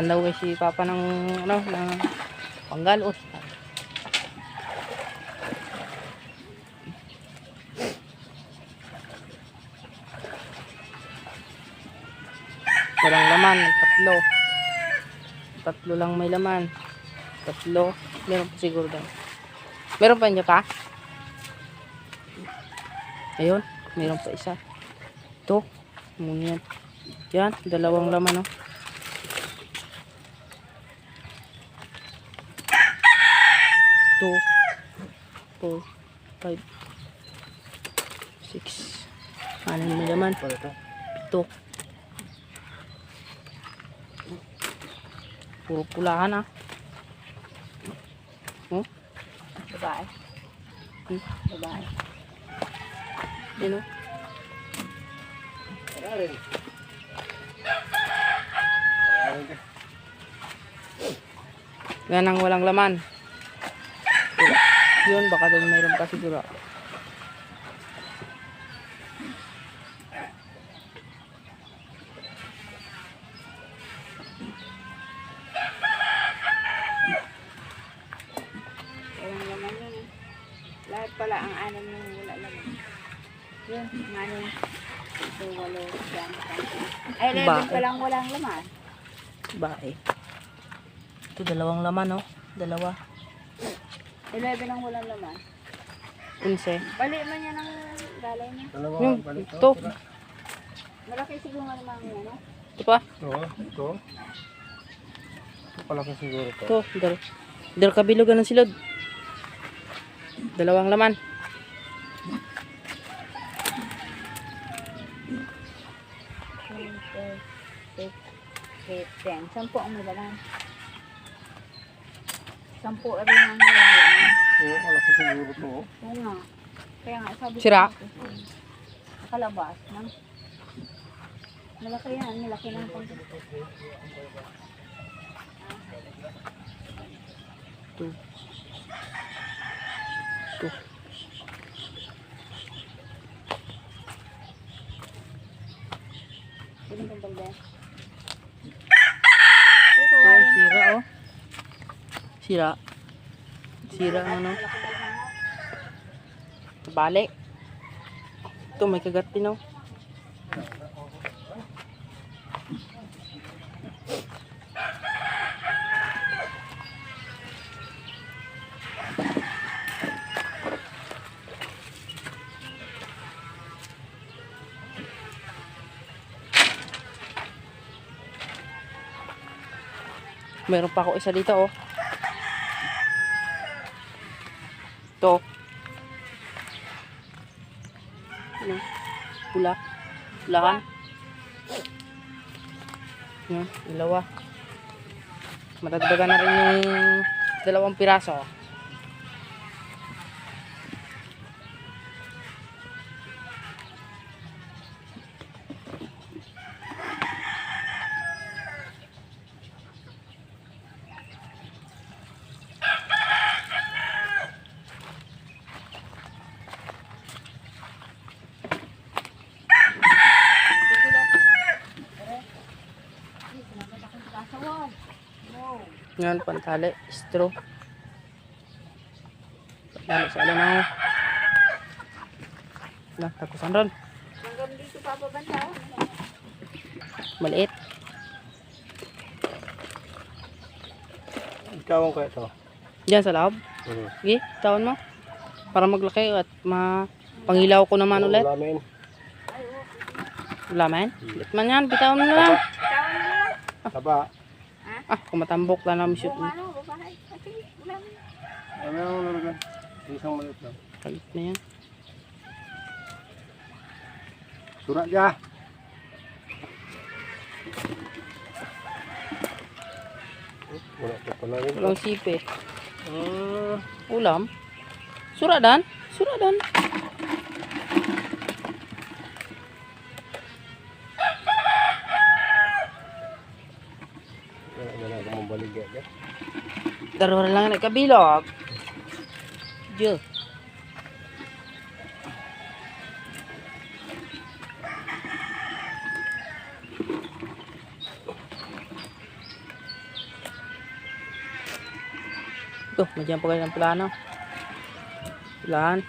Pan daw kay si Papa ng ano, ng panggalot. Walang laman, tatlo. Tatlo lang may laman. Tatlo. Meron pa siguro daw. Meron pa niya pa? Ayun, meron pa isa. Ito. Muna yan. Yan, dalawang laman, oh. Two, four, five, six, anim may laman. Ito. Puro pulahan, ah. Oh, Babae. Hmm. Babae. yun, oh. Yan ang walang laman. Yun, baka doon mayroon pa siguro. Walang laman yun eh. Lahat pala ang anim yung wala laman. Yun, ang. Ito, walo, sampu. Ay, 11 Bae. pa lang walang laman. Bae. Ito, dalawang laman, oh. Dalawa. 11 ang walang laman. Unse. Bali man yan ang galay niya. Yung, ito. Malaki siguro nga naman yan, no? Ito pa. Oo, ito. Ito pala ko siguro to. Ito. Dal dal kabilugan ng silod. Dalawang laman. Sampu ang may laman. Sampu rin ang may laman. Oo, malaki siguro to. oh. Oo nga. Kaya nga, sabi ko Sira? sa akin, Nakalabas na. Malaki yan, malaki ang pag- Ito. Ito. Pwede kang balde. Ito, sira, oh. Sira. Sira ang ano. Balik. Ito, may kagat din, oh. Meron pa ako isa dito, oh. Ito. Ano? Pula. Pulahan. Yan, dalawa. Madagdagan na rin yung dalawang piraso. Yan, pantali, straw. Pantali sa alam ako. Na, takusan ron. Hanggang dito papabanda. oh. Maliit. Ikaw ang kaya to. Diyan sa loob. Oo. Sige, tawon mo. Para maglaki at ma pangilaw ko naman ulit. Ulamin. Wala man. Ulit man yan, bitawan mo na lang. Tawan mo lang. Taba. Ah, kumatambok lang namin shoot ano, babae. Ah. Ano yung nalagan? Isang maliit lang. Kalit na yan. Surat ya. Walang sipe. Ah, Ulam. Suradan. Suradan. wala Daro na lang nagkabilog. Diyo. Ito, madyan pa kayo ng plano. Pulahan.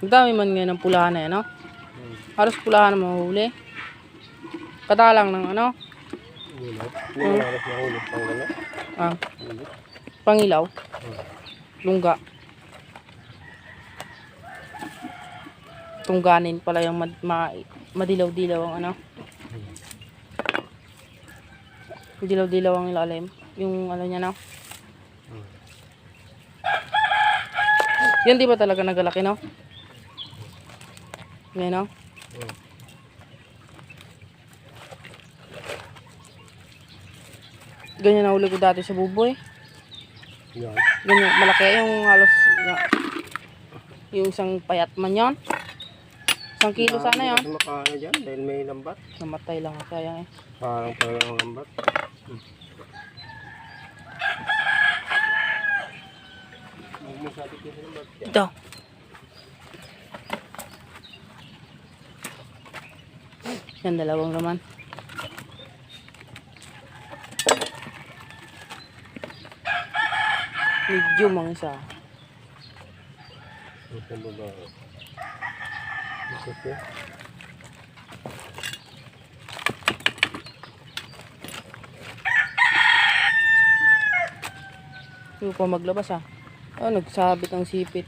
Ang dami man ngayon ng pulahan eh, no? Hmm. Halos pulahan mo mahuli. Kadalang ng ano, na. Hindi na nahuli. Pang gano'n. ah, pangilaw, lungga. Tungganin pala yung mad, ma, madilaw-dilaw ang ano. Dilaw-dilaw ang ilalim. Yung ano niya na. Yan di ba talaga nagalaki, no? Yan, no? Hmm. Ganyan na huli ko dati sa buboy. Yan. Ganyan, malaki yung halos na- yung isang payat man yon. Isang kilo sana yon. Makaano dyan dahil may lambat. Namatay lang sayang eh. Parang pala ang lambat. Hmm. Ito. Yan, dalawang laman. Medium ang isa. Ito ba ba? Hindi pa maglabas ah. Oh, nagsabit ang sipit.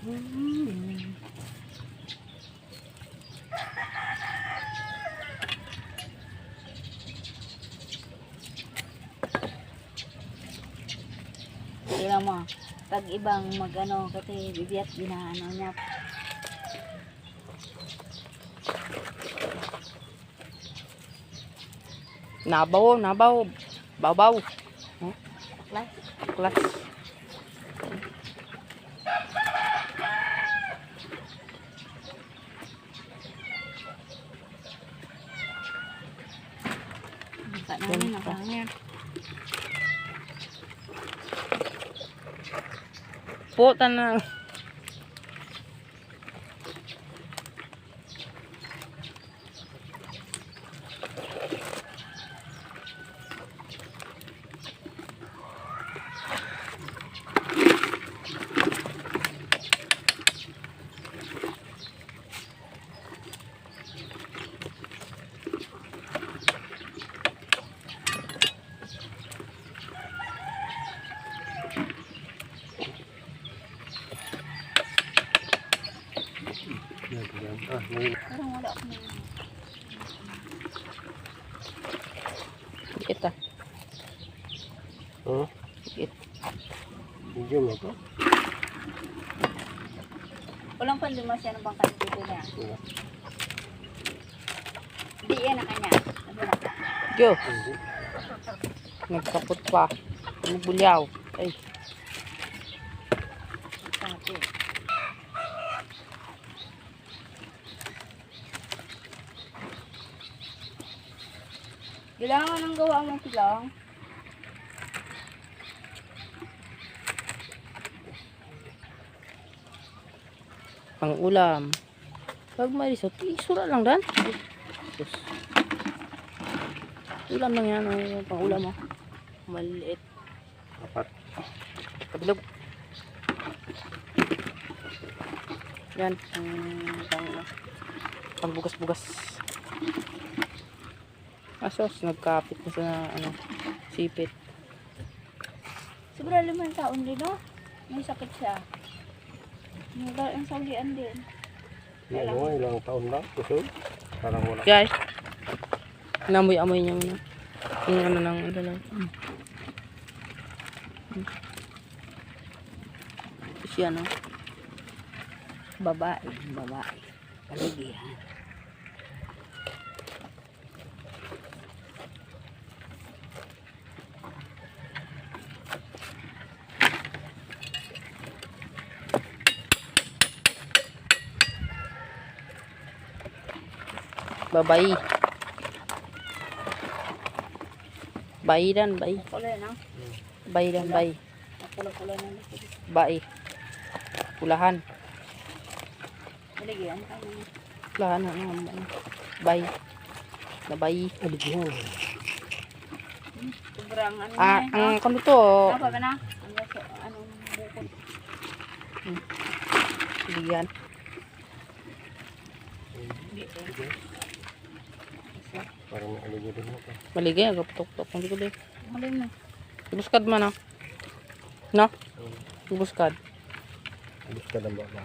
Tingnan Pag ibang mag-ano, kasi bibiyat ginaano niya. Nabaw, nabaw. Babaw. Plus, Klas. Baka namin, nakangir. Puta na. Yan, Oh, It. na to. Walang pandumas yan ang bangkang dito na. Wala. Di yan na kanya. Hindi. Nagkapot pa. Nagulyaw. Ay. Sabi. Kailangan ng gawa mo silang. Pang ulam. Pag may risot, isura lang dan. Sus. Ulam lang yan. Ay, pang ulam mo. Maliit. Apat. Kabilog. Yan. Pang, pang, pang bugas-bugas. Asos, nagkapit na sa ano, sipit. Sobra limang taon din, no? May sakit siya. Yung ang saulian din. Yan mo, ilang taon lang. Kusog. Parang wala. Guys, namoy-amoy niya muna. Yung ano ng ano lang. Mm. Mm. Siya no? Babae, babae. Paligihan. Babay. Bayiran, bay. Kulay, no? Bayiran, bay. Kulay-kulay na lang. Bay. Ulahan. Baligyan ka na. Ulahan. Bay. Nabay. Sobrang ano Ah, ang kano to, Ano ba na? Ang gaso, anong bukod. bigyan. Parang ano nyo din mo pa. Maligay, agaputok-putok. Hindi ko din. Malim na. Ibuskad man ah. No? Ibuskad. Alis ka lang ba ba?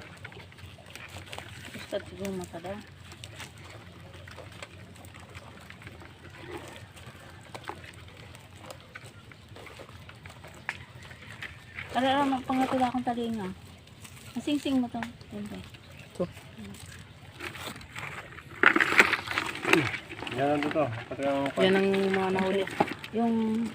Gusto siguro mata daw. Ara magpangatula akong talinga. Masingsing mo to. Yan ba? Ito. Yan ang ang Yan ang mga nahuli. Yung